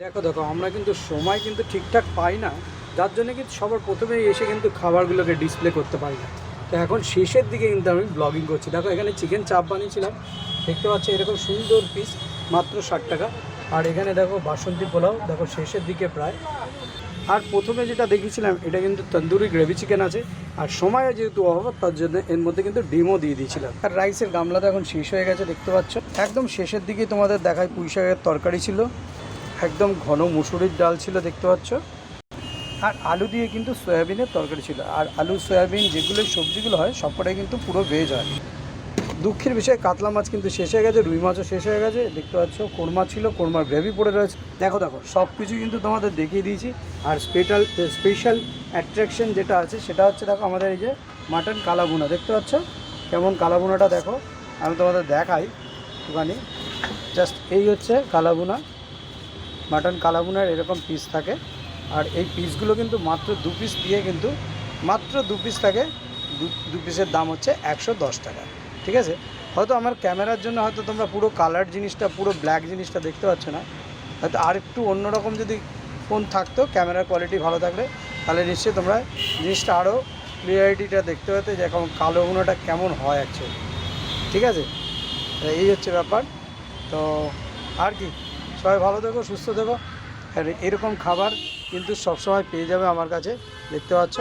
দেখো দেখো, আমরা কিন্তু সময় কিন্তু ঠিকঠাক পাই না। যার জন্য কিন্তু সবার প্রথমেই এসে কিন্তু খাবারগুলোকে ডিসপ্লে করতে পারি না। তো এখন শেষের দিকে কিন্তু আমি ব্লগিং করছি। দেখো, এখানে চিকেন চাপ বানিয়েছিলাম। দেখতে পাচ্ছি, এরকম সুন্দর পিস মাত্র ষাট টাকা। আর এখানে দেখো, বাসন্তী পোলাও। দেখো, শেষের দিকে প্রায়। আর প্রথমে যেটা দেখিয়েছিলাম, এটা কিন্তু তন্দুরি গ্রেভি চিকেন আছে। আর সময় যেহেতু অভাব, তার জন্য এর মধ্যে কিন্তু ডিমও দিয়ে দিয়েছিলাম। আর রাইসের গামলাটা এখন শেষ হয়ে গেছে, দেখতে পাচ্ছ। একদম শেষের দিকে তোমাদের দেখায় পুঁই শাকের তরকারি ছিল। একদম ঘন মুসুরির ডাল ছিল, দেখতে পাচ্ছ? আর আলু দিয়ে কিন্তু সয়াবিনের তরকারি ছিল। আর আলু, সয়াবিন যেগুলো সবজিগুলো হয়, সবকটাই কিন্তু পুরো ভেজ হয়। দুঃখের বিষয়ে, কাতলা মাছ কিন্তু শেষ হয়ে গেছে, রুই মাছও শেষ হয়ে গেছে। দেখতে পাচ্ছ, কোরমা ছিল, কোরমার গ্রেভি পড়ে রয়েছে। দেখো দেখো সব কিছু কিন্তু তোমাদের দেখিয়ে দিয়েছি। আর স্পেশাল স্পেশাল অ্যাট্রাকশন যেটা আছে, সেটা হচ্ছে দেখো আমাদের এই যে মাটন কালাবুনা দেখতে পাচ্ছ? কেমন কালাবুনাটা দেখো। আমি তোমাদের দেখাই একটুখানি। জাস্ট এই হচ্ছে কালাবুনা মাটন কালাবুনার এরকম পিস থাকে। আর এই পিসগুলো কিন্তু মাত্র দু পিস দিয়ে কিন্তু মাত্র দু পিস থাকে। দু পিসের দাম হচ্ছে একশো দশ টাকা। ঠিক আছে? হয়তো আমার ক্যামেরার জন্য হয়তো তোমরা পুরো কালার জিনিসটা, পুরো ব্ল্যাক জিনিসটা দেখতে পাচ্ছ না। হয়তো আর একটু অন্যরকম যদি ফোন থাকতো ক্যামেরার কোয়ালিটি ভালো থাকলে, তাহলে নিশ্চয়ই তোমরা জিনিসটা আরও ক্লিয়ারিটিটা দেখতে পেতে যে এখন কালো গুণোটা কেমন হয় অ্যাকচুয়ালি ঠিক আছে? এই হচ্ছে ব্যাপার। তো আর কি? সবাই ভালো থেকো, সুস্থ থেকো। আর এরকম খাবার কিন্তু সবসময় পেয়ে যাবে আমার কাছে, দেখতে পাচ্ছ?